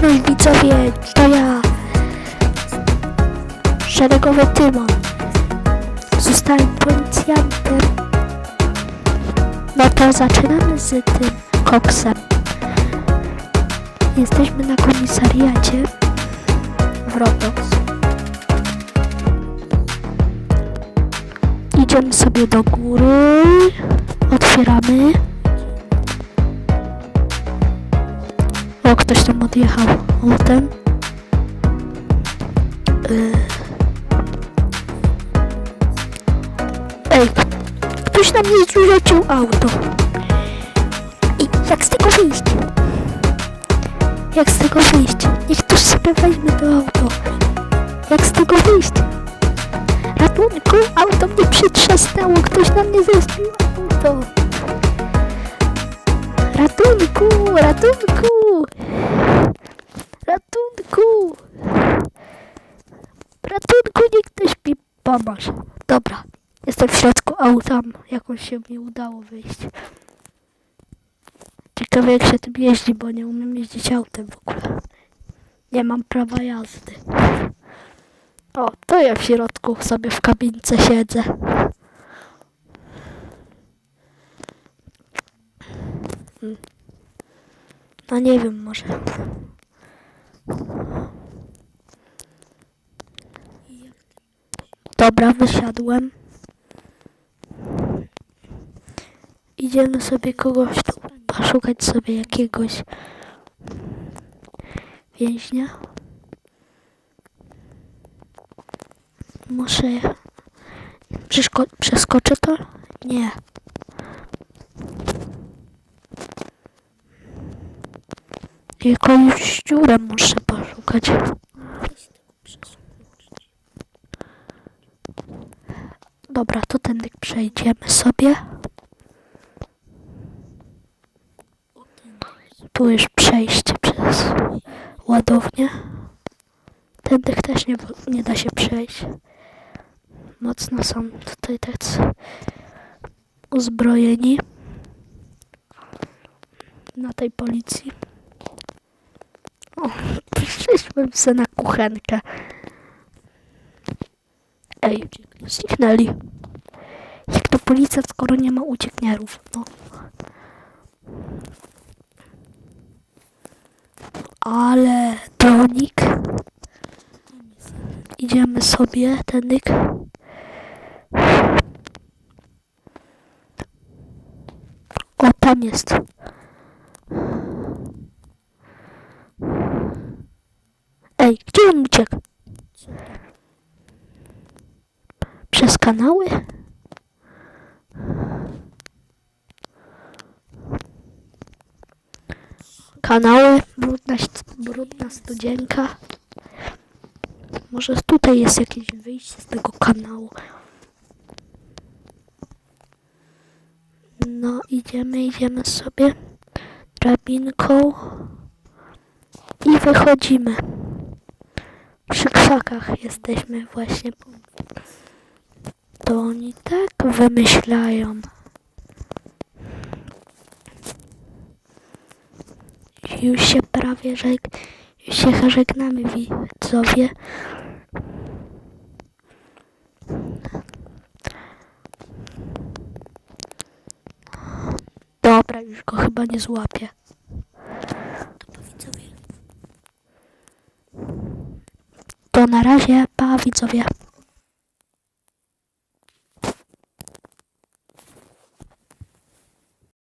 Baczność widzowie, to ja. Szeregowy Tymon. Zostałem policjantem. No to zaczynamy z tym koksem. Jesteśmy na komisariacie w Roblox. Idziemy sobie do góry. Otwieramy. O, ktoś tam odjechał autem. Yy. Ej, ktoś na mnie zrzucił auto. I jak z tego wyjść? Jak z tego wyjść? Niech ktoś sobie weźmie to auto. Jak z tego wyjść? Ratunku, auto mnie przytrzasnęło, ktoś na mnie zespił auto. Ratunku, ratunku! Ratunku! Ratunku, niech ktoś mi pomoże. Dobra, jestem w środku auta, jakoś się mi udało wyjść. Ciekawe jak się tym jeździ, bo nie umiem jeździć autem w ogóle. Nie mam prawa jazdy. O, to ja w środku sobie w kabince siedzę. Mm. No nie wiem, może. Dobra, wysiadłem. Idziemy sobie kogoś tu poszukać sobie jakiegoś więźnia. Muszę. Przeszko- przeskoczę to? Nie. Jakąś dziurę muszę poszukać. Dobra, to tędy przejdziemy sobie. Tu już przejście przez ładownię. Tędy też nie, nie da się przejść. Mocno są tutaj tacy uzbrojeni na tej policji. O, przyszliśmy se na kuchenkę. Ej, zniknęli. Jak to policja, skoro nie ma uciekinierów? No. Ale dronik. Idziemy sobie, tenyk. O, tam jest. Ej, gdzie on uciekł? Przez kanały? Kanały, brudna, brudna studzienka. Może tutaj jest jakieś wyjście z tego kanału. No, idziemy, idziemy sobie drabinką i wychodzimy. Przy krzakach jesteśmy właśnie. To oni tak wymyślają. Już się prawie żeg... Już się żegnamy widzowie. Dobra, już go chyba nie złapię. To na razie, pa widzowie.